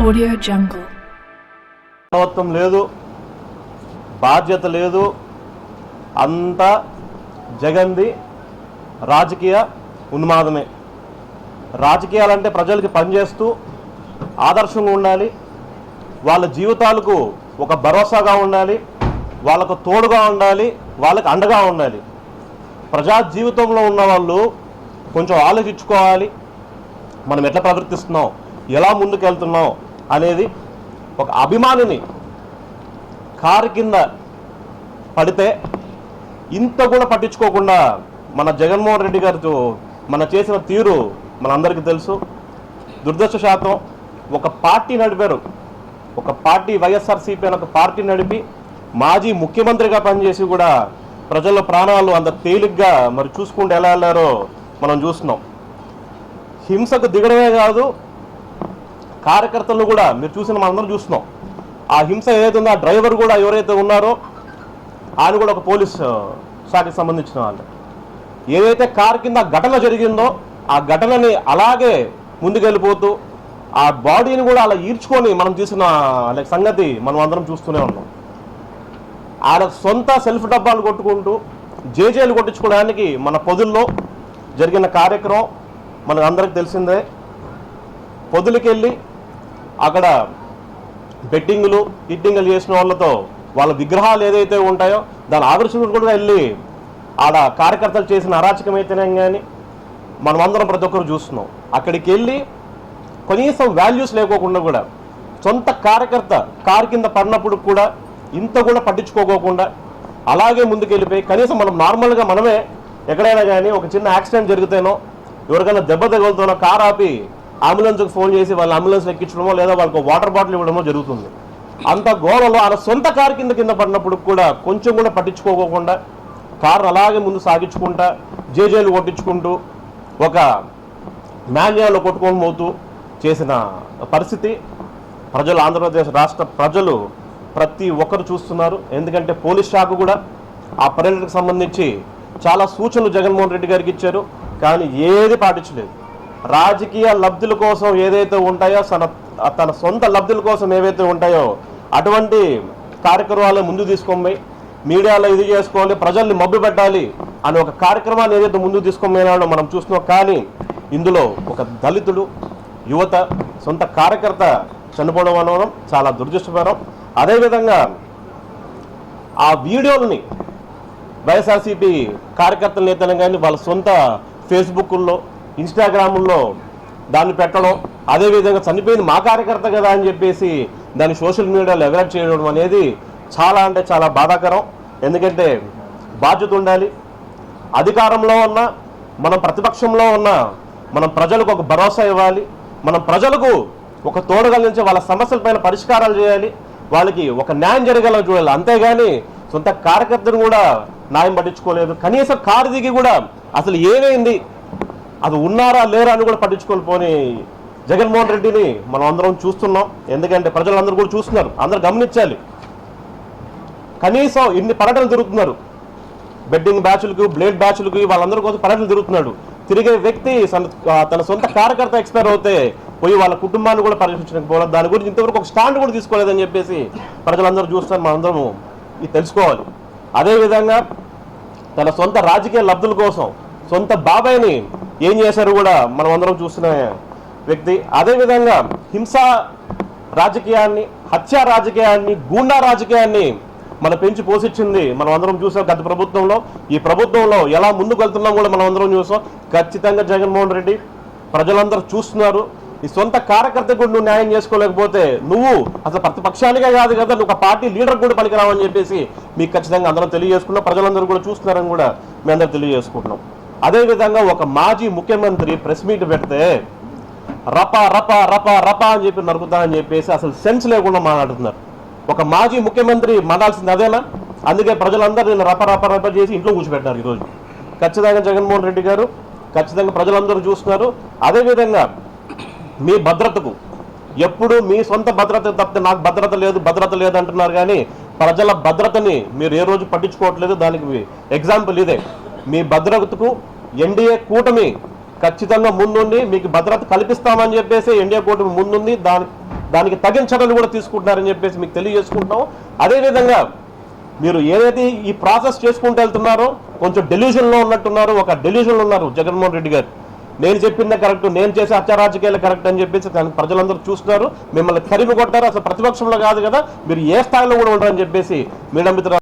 Audio మానవత్వం లేదు బాధ్యత లేదు అంతా జగంది రాజకీయ ఉన్మాదమే. రాజకీయాలంటే ప్రజలకి పనిచేస్తూ ఆదర్శంగా ఉండాలి. వాళ్ళ జీవితాలకు ఒక భరోసాగా ఉండాలి. వాళ్ళకు తోడుగా ఉండాలి. వాళ్ళకి అండగా ఉండాలి. ప్రజా జీవితంలో ఉన్న వాళ్ళు కొంచెం ఆలోచించుకోవాలి. మనం ఎట్లా ప్రవర్తిస్తున్నాం? ఎలా ముందుకెళ్తున్నాం? అనేది ఒక అభిమానిని కారు కింద పడితే ఇంత కూడా పట్టించుకోకుండా మన జగన్మోహన్ రెడ్డి గారితో మన చేసిన తీరు మనందరికీ తెలుసు. దురదృష్టశాతం ఒక పార్టీ నడిపారు. ఒక పార్టీ వైఎస్ఆర్సీపీ అని ఒక పార్టీ నడిపి మాజీ ముఖ్యమంత్రిగా పనిచేసి కూడా ప్రజల ప్రాణాలు అంత తేలిగ్గా మరి చూసుకుంటూ ఎలా వెళ్ళారో మనం చూస్తున్నాం. హింసకు దిగడమే కాదు కార్యకర్తలు కూడా మీరు చూసిన మనందరం చూస్తున్నాం. ఆ హింస ఏదైతే ఉందో ఆ డ్రైవర్ కూడా ఎవరైతే ఉన్నారో ఆయన కూడా ఒక పోలీస్ శాఖకి సంబంధించిన వాళ్ళు. ఏదైతే కారు కింద ఘటన జరిగిందో ఆ ఘటనని అలాగే ముందుకెళ్ళిపోతూ ఆ బాడీని కూడా అలా ఈడ్చుకొని మనం చూసిన లైక్ సంగతి మనం అందరం చూస్తూనే ఉన్నాం. ఆయన సొంత సెల్ఫ్ డబ్బాలు కొట్టుకుంటూ జేజేలు కొట్టించుకోవడానికి మన పొదుల్లో జరిగిన కార్యక్రమం మనకు అందరికి తెలిసిందే. పొదులకి వెళ్ళి అక్కడ బెట్టింగ్లు హిట్టింగ్లు చేసిన వాళ్ళతో వాళ్ళ విగ్రహాలు ఏదైతే ఉంటాయో దాని ఆదర్శకుడు కూడా వెళ్ళి ఆడ కార్యకర్తలు చేసిన అరాచకం అయితేనే కానీ మనమందరం ప్రతి ఒక్కరు చూస్తున్నాం. అక్కడికి వెళ్ళి కనీసం వాల్యూస్ లేకోకుండా కూడా సొంత కార్యకర్త కారు కింద పడినప్పుడు కూడా ఇంత కూడా పట్టించుకోకోకుండా అలాగే ముందుకెళ్ళిపోయి కనీసం మనం నార్మల్గా మనమే ఎక్కడైనా కానీ ఒక చిన్న యాక్సిడెంట్ జరిగితేనో ఎవరికైనా దెబ్బ తగులుతానో కార్ ఆపి అంబులెన్స్కి ఫోన్ చేసి వాళ్ళ అంబులెన్స్ ఎక్కించడమో లేదా వాళ్ళకి వాటర్ బాటిల్ ఇవ్వడమో జరుగుతుంది. అంత గోడలో ఆయన సొంత కారు కింద కింద పడినప్పుడు కూడా కొంచెం కూడా పట్టించుకోకోకుండా కారు అలాగే ముందు సాగించుకుంటా జేజేలు కొట్టించుకుంటూ ఒక మాన్యాలు కొట్టుకొని పోతూ చేసిన పరిస్థితి. ప్రజలు ఆంధ్రప్రదేశ్ రాష్ట్ర ప్రజలు ప్రతి ఒక్కరు చూస్తున్నారు. ఎందుకంటే పోలీస్ శాఖ కూడా ఆ పర్యటనకు సంబంధించి చాలా సూచనలు జగన్మోహన్ రెడ్డి గారికి ఇచ్చారు. కానీ ఏది పాటించలేదు. రాజకీయ లబ్ధుల కోసం ఏదైతే ఉంటాయో తన తన సొంత లబ్ధుల కోసం ఏవైతే ఉంటాయో అటువంటి కార్యక్రమాలు ముందు తీసుకొని మీడియాలో ఇది చేసుకోవాలి ప్రజల్ని మబ్బు పెట్టాలి అనే ఒక కార్యక్రమాన్ని ఏదైతే ముందు తీసుకొని మనం చూస్తున్నాం. కానీ ఇందులో ఒక దళితుడు యువత సొంత కార్యకర్త చనిపోవడం అనడం చాలా దురదృష్టకరం. అదేవిధంగా ఆ వీడియోలని వైఎస్ఆర్సీపీ కార్యకర్తల నేతలు కానీ వాళ్ళ సొంత ఫేస్బుక్ల్లో ఇన్స్టాగ్రాముల్లో దాన్ని పెట్టడం అదేవిధంగా చనిపోయింది మా కార్యకర్త కదా అని చెప్పేసి దాన్ని సోషల్ మీడియాలో ఎవరైట్ చేయడం అనేది చాలా అంటే చాలా బాధాకరం. ఎందుకంటే బాధ్యత ఉండాలి. అధికారంలో ఉన్న మనం ప్రతిపక్షంలో ఉన్న మనం ప్రజలకు ఒక భరోసా ఇవ్వాలి. మనం ప్రజలకు ఒక తోడుగా నుంచి వాళ్ళ సమస్యలపైన పరిష్కారాలు చేయాలి. వాళ్ళకి ఒక న్యాయం జరిగేలా చూడాలి. అంతేగాని సొంత కార్యకర్తను కూడా న్యాయం పట్టించుకోలేదు. కనీసం కారు దిగి కూడా అసలు ఏమైంది? అది ఉన్నారా లేరా అని కూడా పట్టించుకోలేపోని జగన్మోహన్ రెడ్డిని మనం అందరం చూస్తున్నాం. ఎందుకంటే ప్రజలందరూ కూడా చూస్తున్నారు. అందరు గమనించాలి. కనీసం ఇన్ని పర్యటనలు తిరుగుతున్నారు బెడ్డింగ్ బ్యాచ్లకు బ్లేడ్ బ్యాచ్లకు వాళ్ళందరూ కోసం పర్యటనలు తిరుగుతున్నాడు తిరిగే వ్యక్తి తన సొంత కార్యకర్త ఎక్స్పైర్ అవుతే పోయి వాళ్ళ కుటుంబాన్ని కూడా పరీక్షించకపోవడం దాని గురించి ఇంతవరకు ఒక స్టాండ్ కూడా తీసుకోలేదని చెప్పేసి ప్రజలందరూ చూస్తారు మనందరము. ఇది తెలుసుకోవాలి. అదేవిధంగా తన సొంత రాజకీయ లబ్ధుల కోసం సొంత బాబాయ్ని ఏం చేశారు కూడా మనం అందరం చూస్తున్న వ్యక్తి. అదేవిధంగా హింస రాజకీయాన్ని హత్య రాజకీయాన్ని గూండా రాజకీయాన్ని మన పెంచి పోషించింది మనం అందరం చూసాం గత ప్రభుత్వంలో. ఈ ప్రభుత్వంలో ఎలా ముందుకు వెళ్తున్నాం కూడా మనం అందరం చూసాం. ఖచ్చితంగా జగన్మోహన్ రెడ్డి ప్రజలందరూ చూస్తున్నారు. ఈ సొంత కార్యకర్తకు కూడా నువ్వు న్యాయం చేసుకోలేకపోతే నువ్వు అసలు ప్రతిపక్షానికే కాదు కదా నువ్వు ఒక పార్టీ లీడర్ కూడా పనికిరావని చెప్పేసి మీకు ఖచ్చితంగా అందరం తెలియజేసుకున్నాం. ప్రజలందరూ కూడా చూస్తున్నారని కూడా మేము అందరూ తెలియజేసుకుంటున్నాం. అదేవిధంగా ఒక మాజీ ముఖ్యమంత్రి ప్రెస్ మీట్ పెడితే రప రప రప రప అని చెప్పి నరుకుతా అని చెప్పేసి అసలు సెన్స్ లేకుండా మాట్లాడుతున్నారు. ఒక మాజీ ముఖ్యమంత్రి మనాల్సింది అదేనా? అందుకే ప్రజలందరూ నేను రప రప రప చేసి ఇంట్లో కూర్చోబెట్టారు ఈరోజు. ఖచ్చితంగా జగన్మోహన్ రెడ్డి గారు ఖచ్చితంగా ప్రజలందరూ చూస్తున్నారు. అదేవిధంగా మీ భద్రతకు ఎప్పుడు మీ సొంత భద్రత తప్పితే నాకు భద్రత లేదు భద్రత లేదు అంటున్నారు కానీ ప్రజల భద్రతని మీరు ఏ రోజు పట్టించుకోవట్లేదు. దానికి ఎగ్జాంపుల్ ఇదే. మీ భద్రతకు ఎన్డీఏ కూటమి ఖచ్చితంగా ముందుండి మీకు భద్రత కల్పిస్తామని చెప్పేసి ఎన్డీఏ కూటమి ముందుంది. దాని దానికి తగిన చర్యలు కూడా తీసుకుంటున్నారని చెప్పేసి మీకు తెలియజేసుకుంటాం అదేవిధంగా మీరు ఏదైతే ఈ ప్రాసెస్ చేసుకుంటూ వెళ్తున్నారో కొంచెం డెల్యూషన్లో ఉన్నట్టున్నారు ఒక డెల్యూషన్లో ఉన్నారు జగన్మోహన్ రెడ్డి గారు. నేను చెప్పిందే కరెక్ట్ నేను చేసే హత్యారాజకీయాలు కరెక్ట్ అని చెప్పేసి దాన్ని ప్రజలందరూ చూస్తున్నారు. మిమ్మల్ని తరిమి కొట్టారు అసలు ప్రతిపక్షంలో కాదు కదా మీరు ఏ స్థాయిలో కూడా ఉండరని చెప్పేసి మేడం మిత్రులు